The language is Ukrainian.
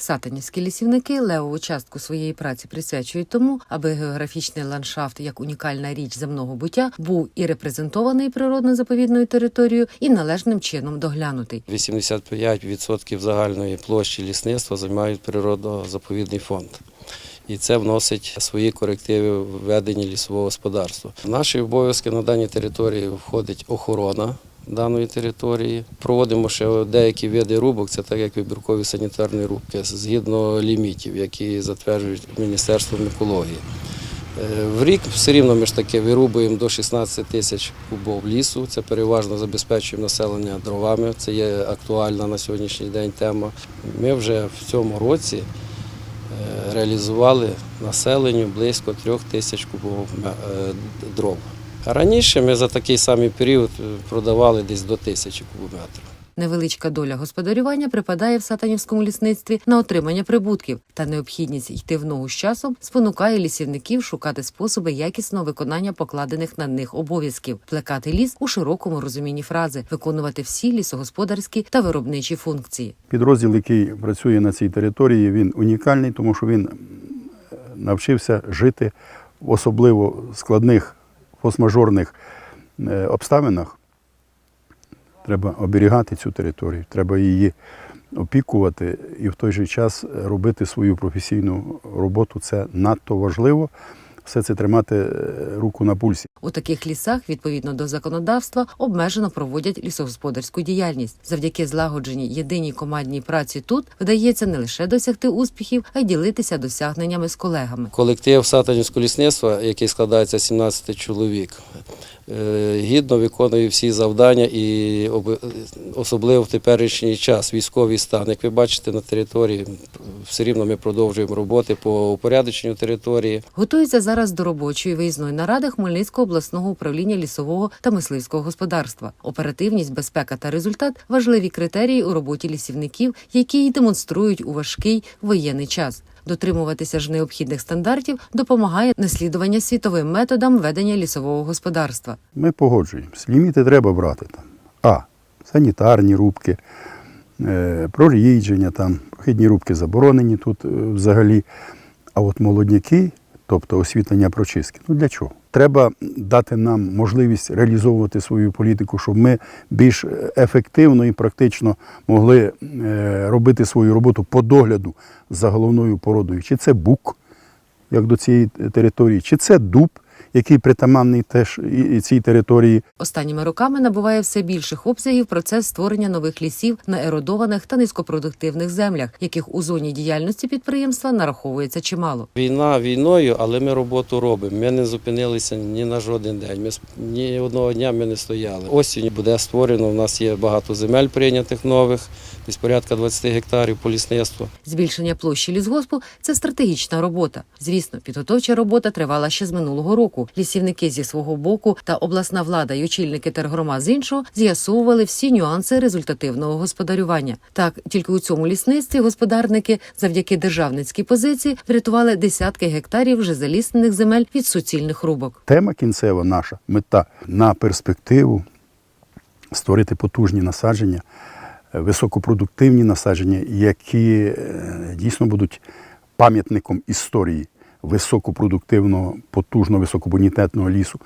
Сатанівські лісівники левову частку своєї праці присвячують тому, аби географічний ландшафт як унікальна річ земного буття був і репрезентований природно-заповідною територією, і належним чином доглянутий. 85% загальної площі лісництва займають природно-заповідний фонд. І це вносить свої корективи в веденні лісового господарства. В наші обов'язки на даній території входить охорона даної території. Проводимо ще деякі види рубок, це так як вибіркові санітарні рубки, згідно лімітів, які затверджують Міністерством екології. Е, В рік все рівно ми ж таки вирубуємо до 16 тисяч кубов лісу. Це переважно забезпечуємо населення дровами. Це є актуальна на сьогоднішній день тема. Ми вже в цьому році е, реалізували населенню близько трьох тисяч кубов е, дров. А раніше ми за такий самий період е, продавали десь до тисячі кубометрів. Невеличка доля господарювання припадає в сатанівському лісництві на отримання прибутків, та необхідність йти в ногу з часом спонукає лісівників шукати способи якісного виконання покладених на них обов'язків, плекати ліс у широкому розумінні фрази, виконувати всі лісогосподарські та виробничі функції. Підрозділ, який працює на цій території, він унікальний, тому що він е, навчився жити в особливо складних фосмажорних е, обставинах. Треба оберігати цю територію, треба її опікувати і в той же час робити свою професійну роботу. Це надто важливо. Все це тримати е, руку на пульсі. У таких лісах, відповідно до законодавства, обмежено проводять лісогосподарську діяльність. Завдяки злагодженій єдиній командній праці тут вдається не лише досягти успіхів, а й ділитися досягненнями з колегами. Колектив Сатанівського лісництва, який складається з 17 чоловік, гідно виконує всі завдання і об- особливо в теперішній час військовий стан. Як ви бачите на території, все рівно ми продовжуємо роботи по упорядоченню території. Готується зараз до робочої виїзної наради Хмельницького обласного управління лісового та мисливського господарства. Оперативність, безпека та результат важливі критерії у роботі лісівників, які й демонструють у важкий воєнний час. Дотримуватися ж необхідних стандартів допомагає наслідування світовим методам ведення лісового господарства. Ми погоджуємося. Ліміти треба брати там. А. Санітарні рубки, е, прорідження, там, прохідні рубки заборонені тут е, взагалі. А от молодняки, тобто освітлення прочистки, ну для чого? Треба дати нам можливість реалізовувати свою політику, щоб ми більш ефективно і практично могли е, робити свою роботу по догляду за головною породою. Чи це бук, як до цієї території, чи це дуб, який притаманний теж і- цій території. Останніми роками набуває все більших обсягів процес створення нових лісів на еродованих та низькопродуктивних землях, яких у зоні діяльності підприємства нараховується чимало. Війна війною, але ми роботу робимо. Ми не зупинилися ні на жоден день. Ми ні одного дня ми не стояли. Осінь буде створено. У нас є багато земель прийнятих нових, десь порядка 20 гектарів по лісництву. Збільшення площі лісгоспу це стратегічна робота. Звісно, підготовча робота тривала ще з минулого року. Лісівники зі свого боку та обласна влада й очільники тергрома з іншого з'ясовували всі нюанси результативного господарювання. Так, тільки у цьому лісництві господарники завдяки державницькій позиції врятували десятки гектарів вже заліснених земель від суцільних рубок. Тема кінцева наша мета на перспективу створити потужні насадження, е, високопродуктивні насадження, які е, дійсно будуть пам'ятником історії високопродуктивного, потужного, високобонітетного лісу.